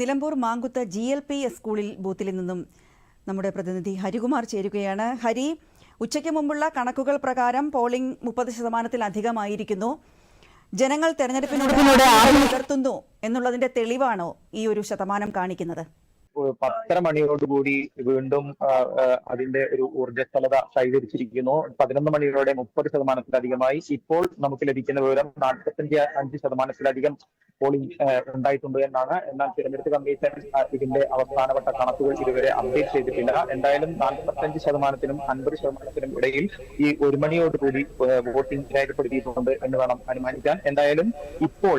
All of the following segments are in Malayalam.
Nilambur Mankuth G L P S സ്കൂളിൽ ബൂത്തിൽ നിന്നും നമ്മുടെ പ്രതിനിധി ഹരികുമാർ ചേരുകയാണ്. ഹരി ഉച്ചയ്ക്ക് മുമ്പുള്ള കണക്കുകൾ പ്രകാരം പോളിംഗ് മുപ്പത് ശതമാനത്തിലധികമായിരിക്കുന്നു. ജനങ്ങൾ തെരഞ്ഞെടുപ്പിനോട് പുലർത്തുന്നു എന്നുള്ളതിന്റെ തെളിവാണോ ഈ ഒരു ശതമാനം കാണിക്കുന്നത്? പത്തര മണിയോടുകൂടി വീണ്ടും അതിന്റെ ഒരു ഊർജസ്വലത കൈവരിച്ചിരിക്കുന്നു പതിനൊന്ന് മണിയോടെ മുപ്പത് ശതമാനത്തിലധികമായി. ഇപ്പോൾ നമുക്ക് ലഭിക്കുന്ന വിവരം നാൽപ്പത്തഞ്ച് അഞ്ച് ശതമാനത്തിലധികം പോളിംഗ് ഉണ്ടായിട്ടുണ്ട് എന്നാണ്. എന്നാൽ തിരഞ്ഞെടുപ്പ് കമ്മീഷൻ ഇതിന്റെ അവസാനവട്ട കണക്കുകൾ ഇതുവരെ അപ്ഡേറ്റ് ചെയ്തിട്ടില്ല. എന്തായാലും നാൽപ്പത്തഞ്ച് ശതമാനത്തിനും അൻപത് ശതമാനത്തിനും ഇടയിൽ ഈ ഒരു മണിയോടുകൂടി കൂടി വോട്ടിംഗ് രേഖപ്പെടുത്തിയിട്ടുണ്ട് എന്ന് വേണം അനുമാനിക്കാൻ. എന്തായാലും ഇപ്പോൾ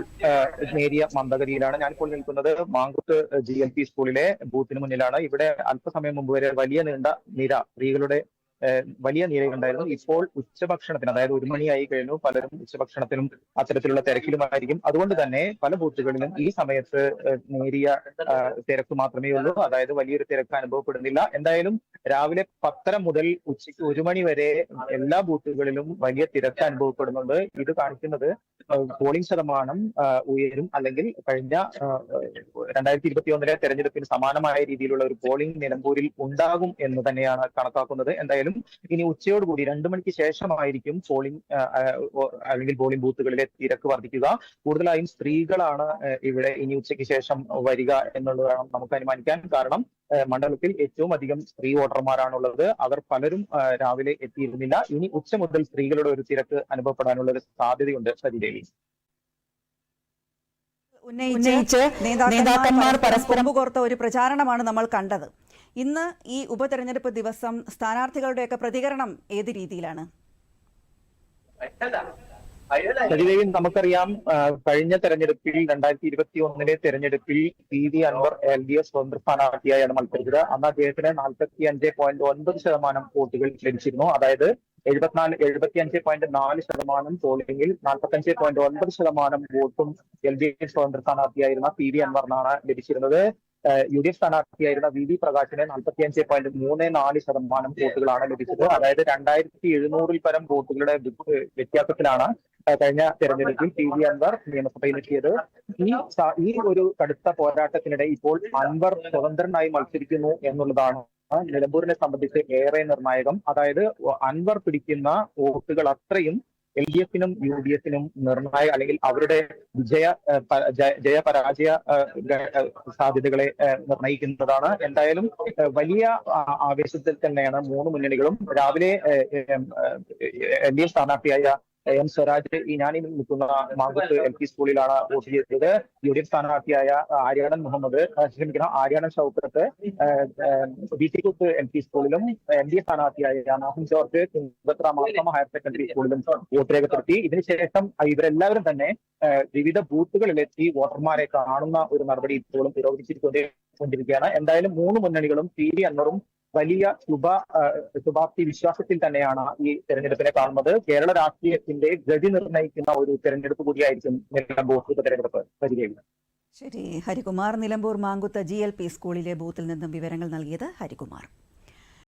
നേരിയ മന്ദഗതിയിലാണ് ഞാനിപ്പോൾ നിൽക്കുന്നത് മാങ്കുത്ത് ജി എൽ പി സ്കൂളിലെ ബൂത്തിന് മുന്നിലാണ്. ഇവിടെ അല്പസമയം മുമ്പ് വരെ വലിയ നീണ്ട നിര സ്ത്രീകളുടെ വലിയ നിരയുണ്ടായിരുന്നു ഇപ്പോൾ ഉച്ചഭക്ഷണത്തിന് അതായത് ഒരു മണിയായി കഴിഞ്ഞു. പലരും ഉച്ചഭക്ഷണത്തിനും അത്തരത്തിലുള്ള തിരക്കിലുമായിരിക്കും. അതുകൊണ്ട് തന്നെ പല ബൂത്തുകളിലും ഈ സമയത്ത് നേരിയ തിരക്ക് മാത്രമേ ഉള്ളൂ. അതായത് വലിയൊരു തിരക്ക് അനുഭവപ്പെടുന്നില്ല. എന്തായാലും രാവിലെ പത്തര മുതൽ ഉച്ചയ്ക്ക് ഒരു മണി വരെ എല്ലാ ബൂത്തുകളിലും വലിയ തിരക്ക് അനുഭവപ്പെടുന്നുണ്ട്. ഇത് കാണിക്കുന്നത് പോളിംഗ് ശതമാനം ഉയരും അല്ലെങ്കിൽ കഴിഞ്ഞ രണ്ടായിരത്തി ഇരുപത്തി ഒന്നിലെ തെരഞ്ഞെടുപ്പിന് സമാനമായ രീതിയിലുള്ള ഒരു പോളിംഗ് നിലമ്പൂരിൽ ഉണ്ടാകും എന്ന് തന്നെയാണ് കണക്കാക്കുന്നത്. എന്തായാലും ഇനി ഉച്ചയോട് കൂടി രണ്ടു മണിക്ക് ശേഷമായിരിക്കും പോളിംഗ് അല്ലെങ്കിൽ പോളിംഗ് ബൂത്തുകളിലെ തിരക്ക് വർദ്ധിക്കുക. കൂടുതലായും സ്ത്രീകളാണ് ഇവിടെ ഇനി ഉച്ചയ്ക്ക് ശേഷം വരിക എന്നുള്ളതാണ് നമുക്ക് അനുമാനിക്കാൻ കാരണം മണ്ഡലത്തിൽ ഏറ്റവും അധികം സ്ത്രീ വോട്ടർമാരാണുള്ളത്. അവർ പലരും രാവിലെ എത്തിയിരുന്നില്ല. ഇനി ഉച്ച മുതൽ സ്ത്രീകളുടെ ഒരു തിരക്ക് അനുഭവപ്പെടാനുള്ള ഒരു സാധ്യതയുണ്ട് സരിദേവി ഉന്നയിച്ച് നേതാക്കന്മാർ പരസ്പരം കോർത്ത ഒരു പ്രചാരണമാണ് നമ്മൾ കണ്ടത്. ഇന്ന് ഈ ഉപതെരഞ്ഞെടുപ്പ് ദിവസം സ്ഥാനാർത്ഥികളുടെയൊക്കെ പ്രതികരണം ഏത് രീതിയിലാണ്? സരിദേവി നമുക്കറിയാം കഴിഞ്ഞ തെരഞ്ഞെടുപ്പിൽ രണ്ടായിരത്തി ഇരുപത്തി ഒന്നിലെ തെരഞ്ഞെടുപ്പിൽ P V Anwar L D F സ്വതന്ത്ര സ്ഥാനാർത്ഥിയായാണ് മത്സരിച്ചത്. അന്ന് അദ്ദേഹത്തിന് നാൽപ്പത്തി അഞ്ച് പോയിന്റ് ഒൻപത് ശതമാനം വോട്ടുകൾ ലഭിച്ചിരുന്നു. അതായത് എഴുപത്തിനാല് എഴുപത്തി അഞ്ച് പോയിന്റ് നാല് ശതമാനം പോളിംഗിൽ നാൽപ്പത്തി അഞ്ച് പോയിന്റ് ഒൻപത് ശതമാനം വോട്ടും എൽ ഡി എഫ് സ്വതന്ത്ര സ്ഥാനാർത്ഥിയായിരുന്ന പി വി അൻവറിനാണ് ലഭിച്ചിരുന്നത്. യു ഡി എഫ് സ്ഥാനാർത്ഥിയായിരുന്ന വി വി പ്രകാശിന് നാൽപ്പത്തി അഞ്ച് പോയിന്റ് മൂന്ന് നാല് ശതമാനം വോട്ടുകളാണ് ലഭിച്ചത്. അതായത് രണ്ടായിരത്തി എഴുന്നൂറിൽ പരം വോട്ടുകളുടെ വ്യ- വ്യത്യാസത്തിലാണ് കഴിഞ്ഞ തെരഞ്ഞെടുപ്പിൽ പി വി അൻവർ നിയമസഭയിലെത്തിയത് ഈ ഈ ഒരു കടുത്ത പോരാട്ടത്തിനിടെ ഇപ്പോൾ അൻവർ സ്വതന്ത്രനായി മത്സരിക്കുന്നു എന്നുള്ളതാണ് നിലമ്പൂരിനെ സംബന്ധിച്ച് ഏറെ നിർണായകം. അതായത് അൻവർ പിടിക്കുന്ന വോട്ടുകൾ അത്രയും എൽ ഡി എഫിനും യു ഡി എഫിനും നിർണായക അല്ലെങ്കിൽ അവരുടെ വിജയ ജയ- ജയപരാജയ സാധ്യതകളെ നിർണയിക്കുന്നതാണ്. എന്തായാലും വലിയ ആവേശത്തിൽ തന്നെയാണ് മൂന്ന് മുന്നണികളും രാവിലെ എൽ ഡി എഫ് സ്ഥാനാർത്ഥിയായ എം സ്വരാജ് ഈ ഞാൻ നിൽക്കുന്ന മാങ്കുത്ത് എൽ പി സ്കൂളിലാണ് വോട്ട് ചെയ്തത്. യു ഡി എഫ് സ്ഥാനാർത്ഥിയായ ആര്യാടൻ മുഹമ്മദ് ക്ഷമിക്കണം ആര്യാടൻ ഷൗക്കത്ത് ബി സി കുത്ത് എൽ പി സ്കൂളിലും എൻ ഡി എ സ്ഥാനാർത്ഥിയായ മോഹൻ ജോർജ് കുങ്കത്ര മാർത്തമ ഹയർ സെക്കൻഡറി സ്കൂളിലും വോട്ട് രേഖപ്പെടുത്തി. ഇതിനുശേഷം ഇവരെല്ലാവരും തന്നെ വിവിധ ബൂത്തുകളിലെത്തി വോട്ടർമാരെ കാണുന്ന ഒരു നടപടി ഇപ്പോഴും പുരോഗമിച്ചിരിക്കൊണ്ടിരിക്കുകയാണ് എന്തായാലും മൂന്ന് മുന്നണികളും പി വി അൻവറും വലിയ ശുഭ ശുഭാപ്തി വിശ്വാസത്തിൽ തന്നെയാണ് ഈ തെരഞ്ഞെടുപ്പിനെ കാണുന്നത്. കേരള രാഷ്ട്രീയത്തിന്റെ ഗതി നിർണയിക്കുന്ന ഒരു തെരഞ്ഞെടുപ്പ് കൂടിയായിരിക്കും നിലമ്പൂർ ഉപതെരഞ്ഞെടുപ്പ് പരിചയം ശരി. Harikumar Nilambur Mankutha G L P സ്കൂളിലെ ബൂത്തിൽ നിന്നും വിവരങ്ങൾ നൽകിയത് ഹരികുമാർ.